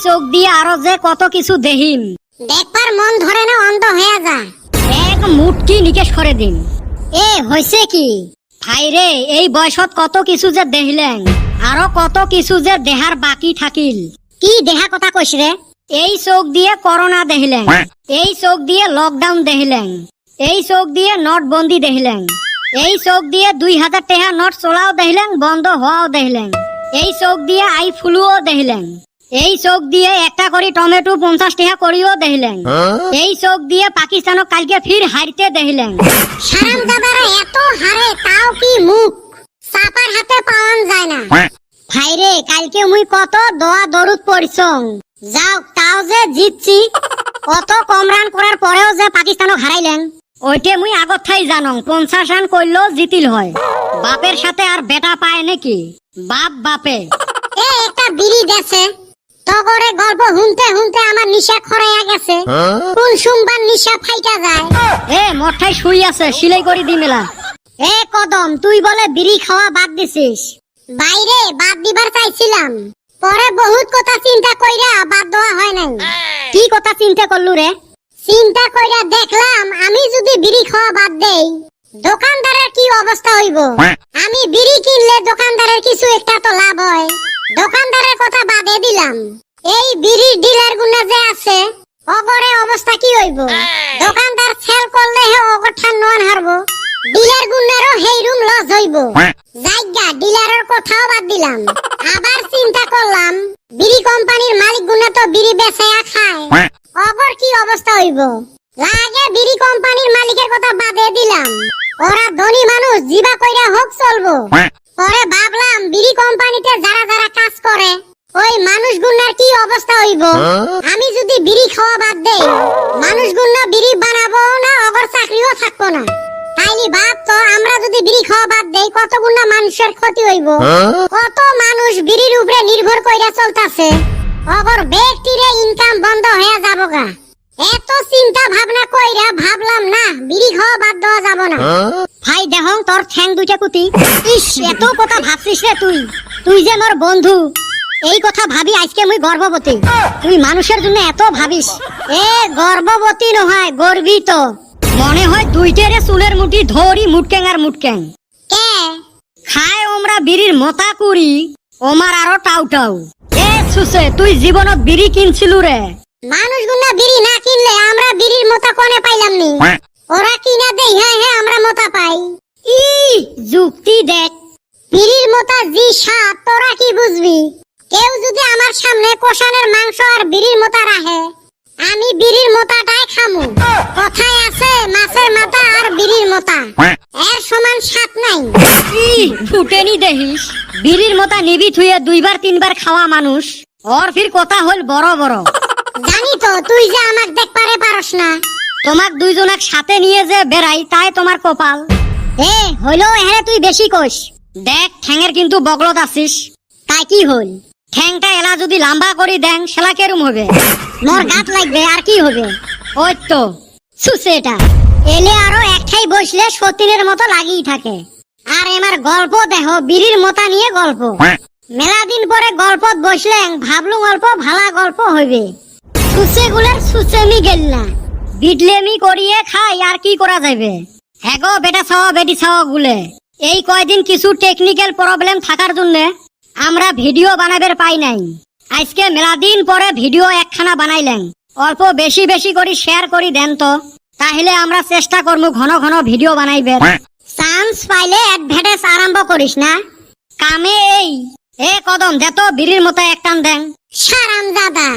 চোখ দিয়ে আরও যে কত কিছু দেহিম দেখবার মন ধরে না অন্ধ হয়ে যায় এক মুটকি নিকেশ করে দিন এ হয়েছে কি? ভাইরে এই বয়সত কত কিছু যে দেখিলেন আরও কত কিছু যে দেহার বাকি থাকিল। কি দেহা কথা কইস রে এই চোখ দিয়ে করোনা দেখিলেন এই চোখ দিয়ে লকডাউন দেখিলেন এই চোখ দিয়ে নোটবন্দি দেখিলেন এই চোখ দিয়ে দুই হাজার টাকা নোট চলাও দেখিলেন বন্ধ হওয়াও দেখিলেন এই চোখ দিয়ে আই ফুলুও দেখিলেন। এই চোখ দিয়ে একটা করে টমেটো পঞ্চাশ টাকা করিও দেখিলেন। এই চোখ দিয়ে পাকিস্তানক কালকে ফির হারতে দেখিলেন। সারাম দাদারা এত হারে তাও কি মুখ? চাপার হাতে পাওয়ান যায় না। ভাইরে কালকে মুই কত দোয়া দরুদ পড়ছং যাও তাও যে জিতছি কত কম রান করার পরেও যে পাকিস্তানক হারাইলেন ওইটে মুই আগত থাই জানং পঞ্চাশ রান করলেও জিতিল হয়। বাপের সাথে আর বেটা পায় নাকি? বাপ বাপে। এ একটা বিড়ি দেছে। তগরে গল্প হুনতে হুনতে আমার নিশা খরাইয়া গেছে। কোন সোমবার নিশা ফাইটা যায়? এ মঠাই শুই আছে সিলাই করে দি মেলা। এ কদম তুই বলে বিড়ি খাওয়া বাদ দিছিস। বাইরে বাদ দিবার চাইছিলাম। পরে বহুত কথা চিন্তা কইরা বাদ দেওয়া হয় নাই। কি কথা চিন্তা করলু রে? চিন্তা কইরা দেখলাম আমি যদি বিড়ি খাওয়া বাদ দেই দোকানদারের কি অবস্থা হইব? আমি বিড়ি কিনলে দোকানদারের কিছু একটা তো লাভ হয়। দোকানদারের কথা বাদে দিলাম। এই বিড়ির ডিলার গুনা যে আছে, অগরে অবস্থা কি হইব? দোকানদার সেল করলে হে অগর ঠান নন হারব। ডিলার গুনারও হেই রুম লস হইব। জায়গা ডিলারের কথাও বাদ দিলাম। আবার চিন্তা করলাম, বিড়ি কোম্পানির মালিক গুনা তো বিড়ি বেচায়া খায়। অগর কি অবস্থা হইব? লাগে বিড়ি কোম্পানির মালিকের কথা বাদে দিলাম। ওরা ধনী মানুষ, জিবা কইরা হোক চলবো। পরে ভাবলাম বিড়ি কোম্পানিতে যারা যারা কাজ করে ওই মানুষ গুন্নার কি অবস্থা হইব? আমি যদি বিড়ি খাওয়া বাদ দেই মানুষ গুন্না বিড়ি বানাবো না অগর চাকরিও থাকব না। তাইলে ভাব তো আমরা যদি বিড়ি খাওয়া বাদ দেই কত গুন্না মানুষের ক্ষতি হইব? কত মানুষ বিড়ির উপরে নির্ভর কইরা চলতাছে? অগর ব্যক্তিরে ইনকাম বন্ধ হয়ে যাব গা এত চিন্তা ভাবনা কইরা ভাবলাম না বিড়ি খাওয়া বাদ দেওয়া যাব না ভাই দেহং তোর ঠ্যাং দুইটা কুতি ইস এত রে তুই? তুই যে মোর বন্ধু। এই কথা ভাবি আজকে মুই গর্ভবতী। তুই মানুষের জন্য এত ভাবিস। এ গর্ভবতী নহয় গর্বিত। মনে হয় দুইটারে চুলের মুঠি ধরি মুটকেং আর মুটকেং। কে খায় ওমরা বিড়ির মতা কুড়ি ওমার আরও টাউ টাউ। এ সুসে তুই জীবনত বিড়ি কিনছিলু রে। মানুষগুলো বিড়ি না কিনলে আমরা বিড়ির মোতা কোনে পাইলাম নি? ওরা কিনা দেই হ্যাঁ হ্যাঁ আমরা মোতা পাই। ই যুক্তি দেখ। বিড়ির মোতা জি স্বাদ তোরা কি বুঝবি? কেউ যদি আমার সামনে কষানের মাংস আর বিড়ির মোতা রাখে আমি বিড়ির মোতাটাই খামু। কথায় আছে মাছের মাথা আর বিড়ির মোতা। এর সমান স্বাদ নাই। ফুটেনি দেহিস। বিড়ির মতা নিবি থুয়ে দুইবার তিনবার খাওয়া মানুষ। ওর ফির কথা হল বড় বড়। জানি তো তুই যে আমাক দেখ পারে পারস না। তোমাক দুইজনাক সাথে নিয়ে যে বেড়াই তাই তোমার কপাল। এ হইল এখানে তুই বেশি কইস। দেখ, ঠ্যাঙের কিন্তু বগলত আছিস। তাই কি হল? ঠ্যাংটা এলা যদি লাম্বা করি দেন সেলা কেরম হবে? মোর গাত লাগবে, আর কি হবে? ওই তো, সুসে এটা। এলে আরও একটাই বসলে সতীনের মতো লাগিয়ে থাকে। আর এমার গল্প দেহ, বিড়ির মতা নিয়ে গল্প। মেলা দিন পরে গল্পত বসলেন ভাবলু গল্প ভালা গল্প হইবে। সুসে গুলার গেল না বিডলেমি করিয়ে খাই, আর কি করা যাবে হ্যাঁ গো বেটা ছাওয়া বেটি ছাওয়া গুলে। এই কয়দিন কিছু টেকনিক্যাল প্রবলেম থাকার জন্য আমরা ভিডিও বানাবার পাই নাই। আজকে মেলা দিন পরে ভিডিও একখানা বানাইলেন। অল্প বেশি বেশি করে শেয়ার করি দেন তো। তাহলে আমরা চেষ্টা করব ঘন ঘন ভিডিও বানাইবে চান্স পাইলে অ্যাডভার্টাইজ আরম্ভ করিস না। কামে এই এ কদম দে তো বিড়ির মতো একটান দেন। সারাম দাদা।